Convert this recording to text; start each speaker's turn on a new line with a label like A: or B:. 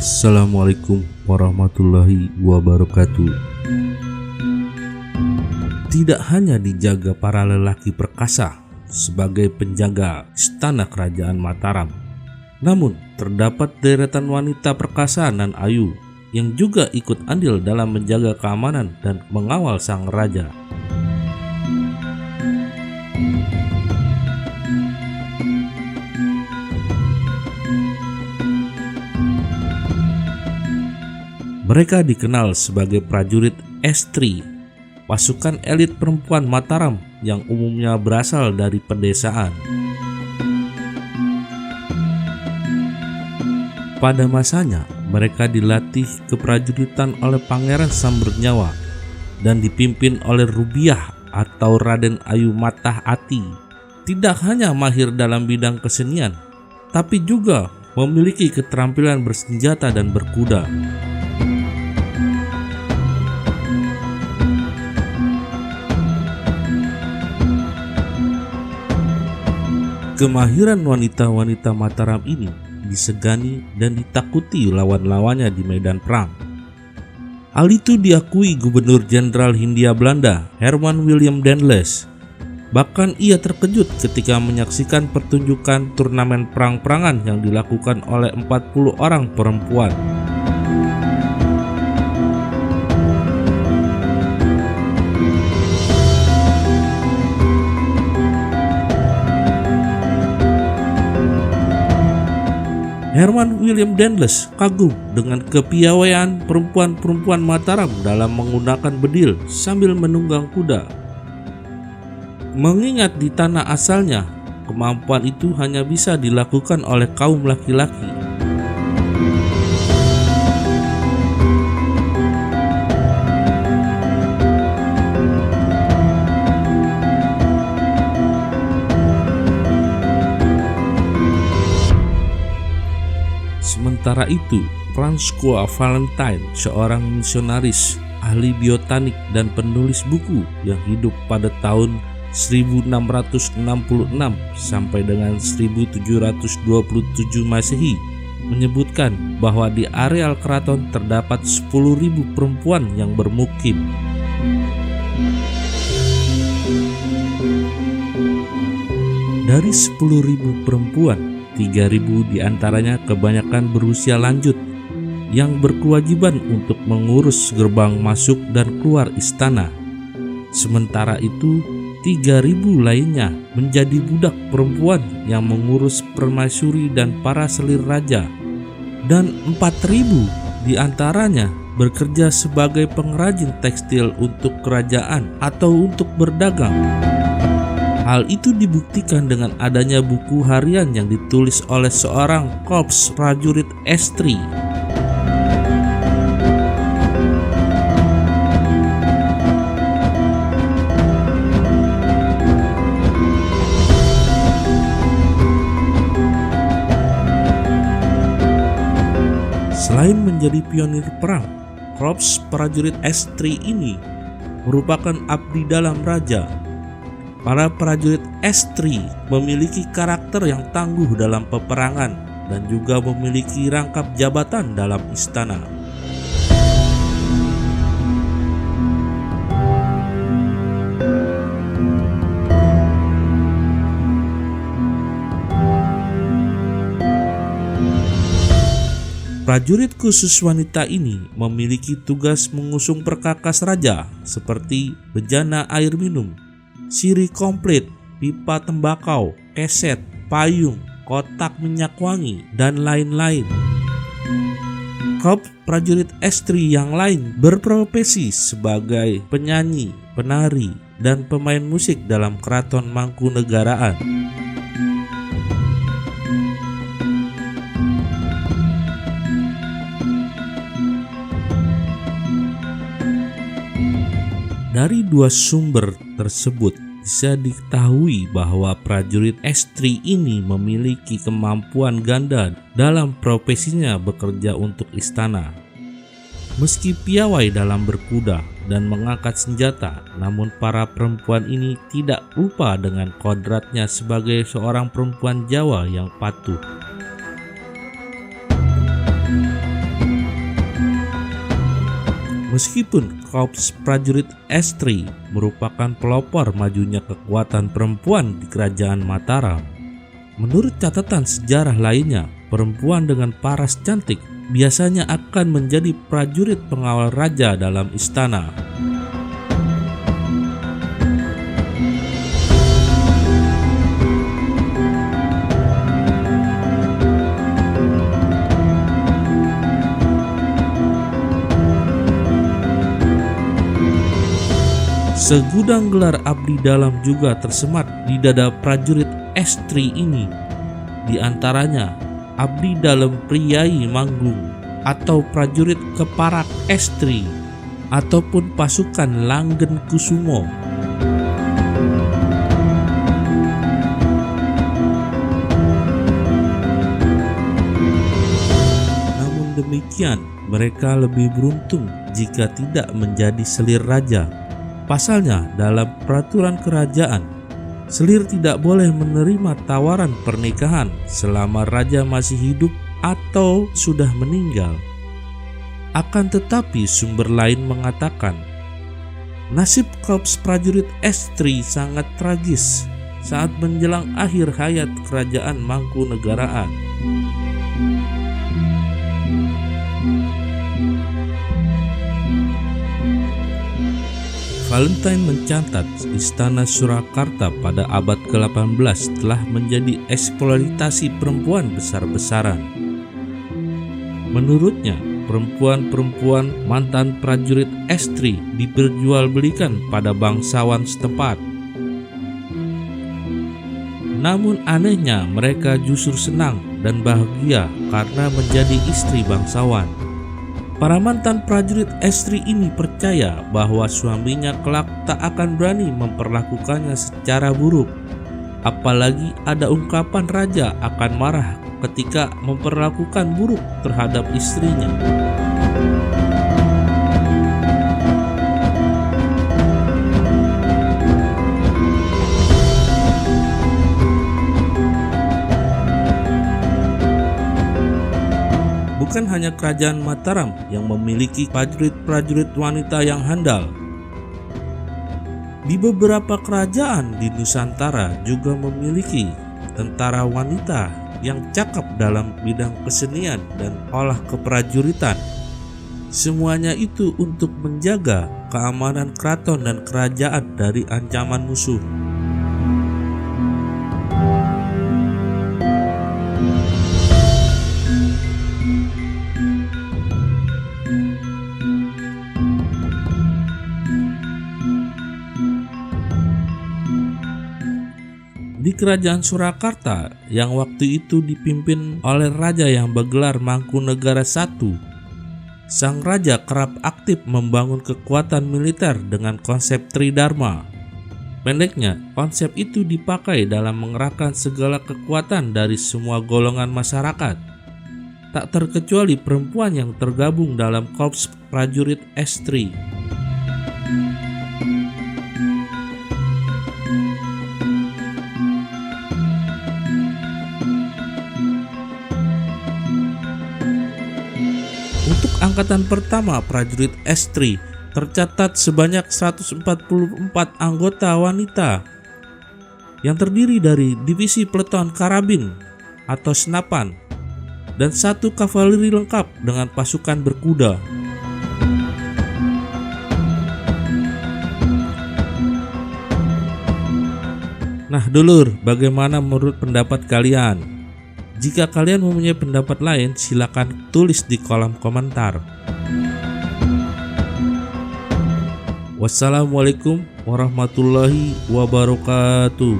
A: Assalamualaikum warahmatullahi wabarakatuh. Tidak hanya dijaga para lelaki perkasa sebagai penjaga istana kerajaan Mataram, namun terdapat deretan wanita perkasa dan ayu yang juga ikut andil dalam menjaga keamanan dan mengawal sang raja. Mereka dikenal sebagai prajurit estri, pasukan elit perempuan Mataram yang umumnya berasal dari pedesaan. Pada masanya, mereka dilatih keprajuritan oleh Pangeran Sambernyawa dan dipimpin oleh Rubiah atau Raden Ayu Matah Ati. Tidak hanya mahir dalam bidang kesenian, tapi juga memiliki keterampilan bersenjata dan berkuda. Kemahiran wanita-wanita Mataram ini disegani dan ditakuti lawan-lawannya di medan perang. Hal itu diakui Gubernur Jenderal Hindia Belanda Herman William Dendles. Bahkan ia terkejut ketika menyaksikan pertunjukan turnamen perang-perangan yang dilakukan oleh 40 orang perempuan. Herman William Dendles kagum dengan kepiawaian perempuan-perempuan Mataram dalam menggunakan bedil sambil menunggang kuda. Mengingat di tanah asalnya, kemampuan itu hanya bisa dilakukan oleh kaum laki-laki. Sementara itu, François Valentine, seorang misionaris, ahli biotanik dan penulis buku yang hidup pada tahun 1666 sampai dengan 1727 Masehi, menyebutkan bahwa di areal keraton terdapat 10.000 perempuan yang bermukim. Dari 10.000 perempuan, 3.000 di antaranya kebanyakan berusia lanjut yang berkewajiban untuk mengurus gerbang masuk dan keluar istana. Sementara itu, 3.000 lainnya menjadi budak perempuan yang mengurus permaisuri dan para selir raja. Dan 4.000 di antaranya bekerja sebagai pengrajin tekstil untuk kerajaan atau untuk berdagang. Hal itu dibuktikan dengan adanya buku harian yang ditulis oleh seorang korps prajurit estri. Selain menjadi pionir perang, korps prajurit estri ini merupakan abdi dalam raja Para prajurit estri memiliki karakter yang tangguh dalam peperangan dan juga memiliki rangkap jabatan dalam istana. Prajurit khusus wanita ini memiliki tugas mengusung perkakas raja seperti bejana air minum, siri komplit, pipa tembakau, keset, payung, kotak minyak wangi, dan lain-lain. Korps prajurit estri yang lain berprofesi sebagai penyanyi, penari, dan pemain musik dalam keraton Mangkunegaraan. Dari dua sumber tersebut bisa diketahui bahwa prajurit estri ini memiliki kemampuan ganda dalam profesinya bekerja untuk istana. Meski piawai dalam berkuda dan mengangkat senjata, namun para perempuan ini tidak lupa dengan kodratnya sebagai seorang perempuan Jawa yang patuh. Meskipun Korps Prajurit Estri merupakan pelopor majunya kekuatan perempuan di Kerajaan Mataram, menurut catatan sejarah lainnya, perempuan dengan paras cantik biasanya akan menjadi prajurit pengawal raja dalam istana. Segudang gelar abdi dalam juga tersemat di dada prajurit estri ini. Di antaranya abdi dalam priai manggung atau prajurit keparak estri ataupun pasukan langgen kusumo. Namun demikian, mereka lebih beruntung jika tidak menjadi selir raja Pasalnya, dalam peraturan kerajaan, selir tidak boleh menerima tawaran pernikahan selama raja masih hidup atau sudah meninggal. Akan tetapi, sumber lain mengatakan nasib korps prajurit Estri sangat tragis saat menjelang akhir hayat kerajaan Mangkunegaraan. Valentine mencatat istana Surakarta pada abad ke-18 telah menjadi eksploitasi perempuan besar-besaran. Menurutnya, perempuan-perempuan mantan prajurit estri diperjualbelikan pada bangsawan setempat. Namun anehnya mereka justru senang dan bahagia karena menjadi istri bangsawan. Para mantan prajurit estri ini percaya bahwa suaminya kelak tak akan berani memperlakukannya secara buruk. Apalagi ada ungkapan raja akan marah ketika memperlakukan buruk terhadap istrinya. Bukan hanya kerajaan Mataram yang memiliki prajurit-prajurit wanita yang handal. Di beberapa kerajaan di Nusantara juga memiliki tentara wanita yang cakap dalam bidang kesenian dan olah keprajuritan. Semuanya itu untuk menjaga keamanan keraton dan kerajaan dari ancaman musuh. Di kerajaan Surakarta yang waktu itu dipimpin oleh raja yang bergelar Mangkunegara I. Sang raja kerap aktif membangun kekuatan militer dengan konsep Tridharma. Pendeknya, konsep itu dipakai dalam mengerahkan segala kekuatan dari semua golongan masyarakat. Tak terkecuali perempuan yang tergabung dalam korps prajurit estri. Angkatan Pertama prajurit Estri tercatat sebanyak 144 anggota wanita yang terdiri dari divisi peleton karabin atau senapan dan satu kavaleri lengkap dengan pasukan berkuda. Nah, dulur, bagaimana menurut pendapat kalian? Jika kalian mempunyai pendapat lain, silakan tulis di kolom komentar. Wassalamualaikum warahmatullahi wabarakatuh.